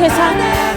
세상.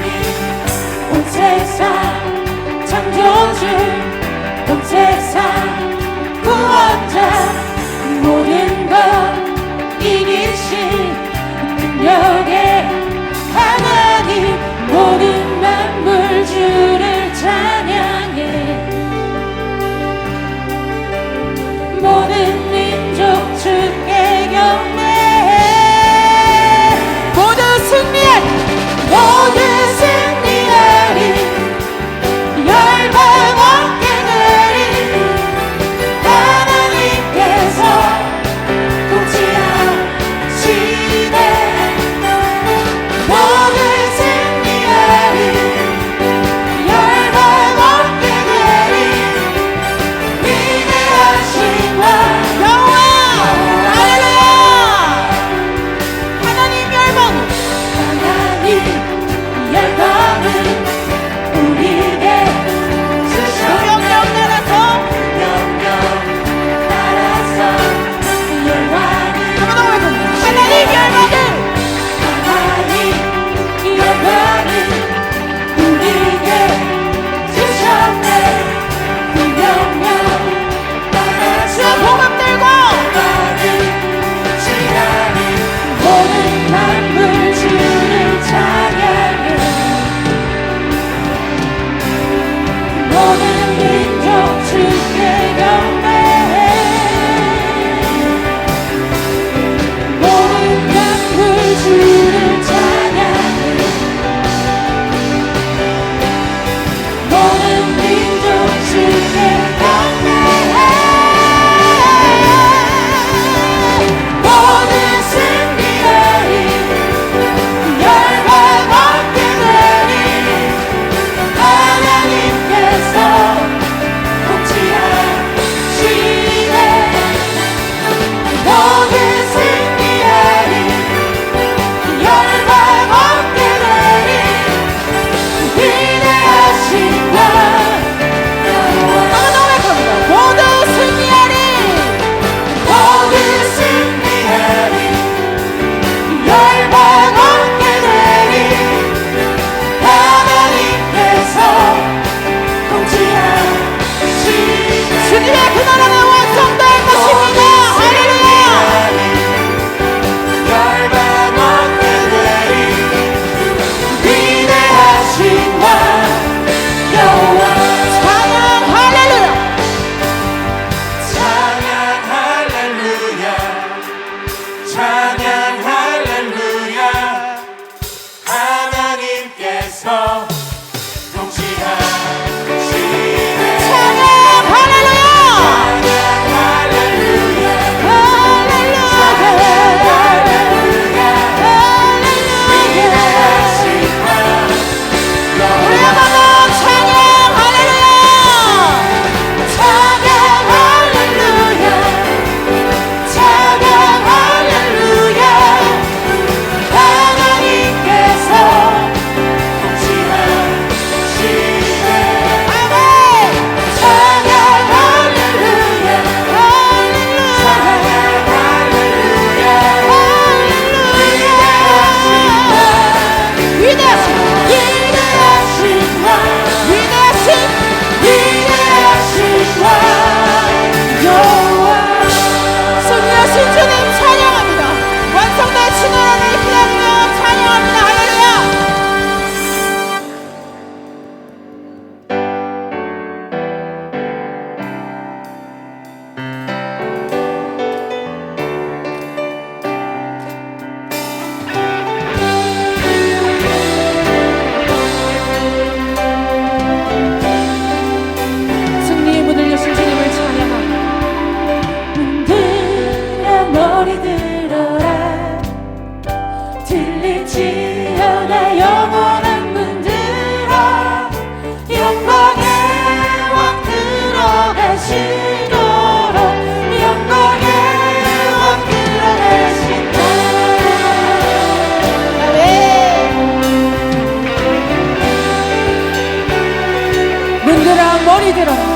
되더라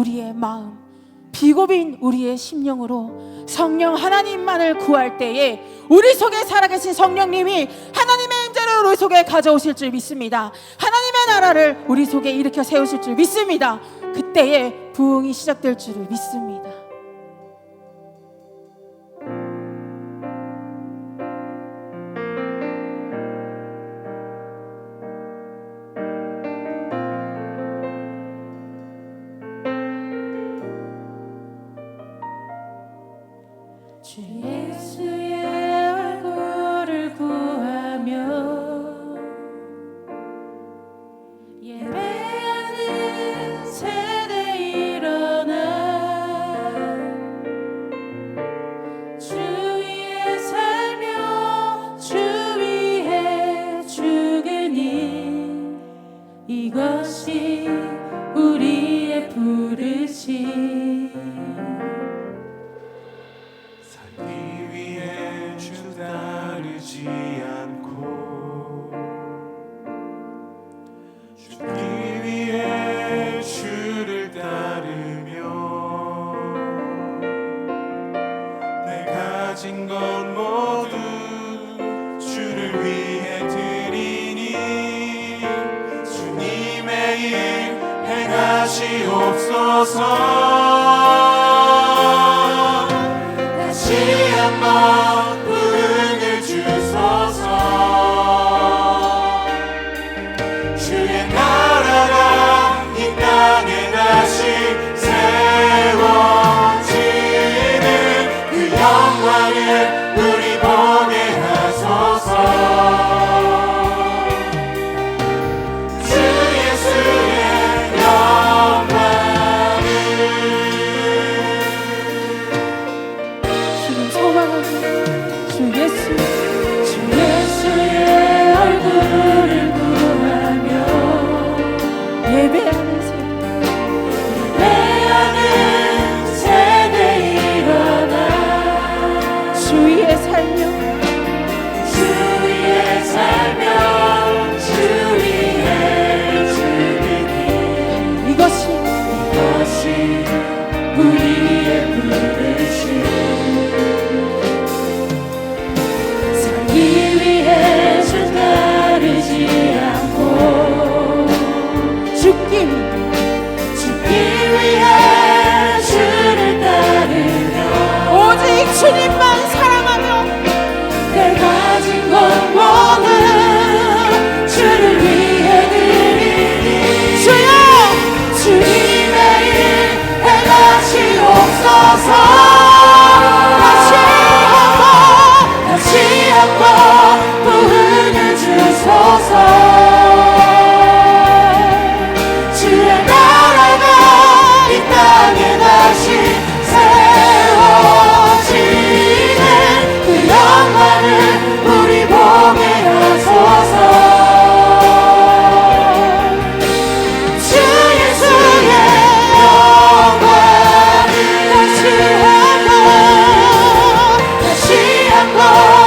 우리의 마음, 비고빈 우리의 심령으로 성령 하나님만을 구할 때에 우리 속에 살아계신 성령님이 하나님의 임재를 우리 속에 가져오실 줄 믿습니다. 하나님의 나라를 우리 속에 일으켜 세우실 줄 믿습니다. 그때에 부흥이 시작될 줄을 믿습니다. 가진 것 모두 주를 위해 드리니 주님의 일 행하시옵소서. 다시 한번 nossa Lord.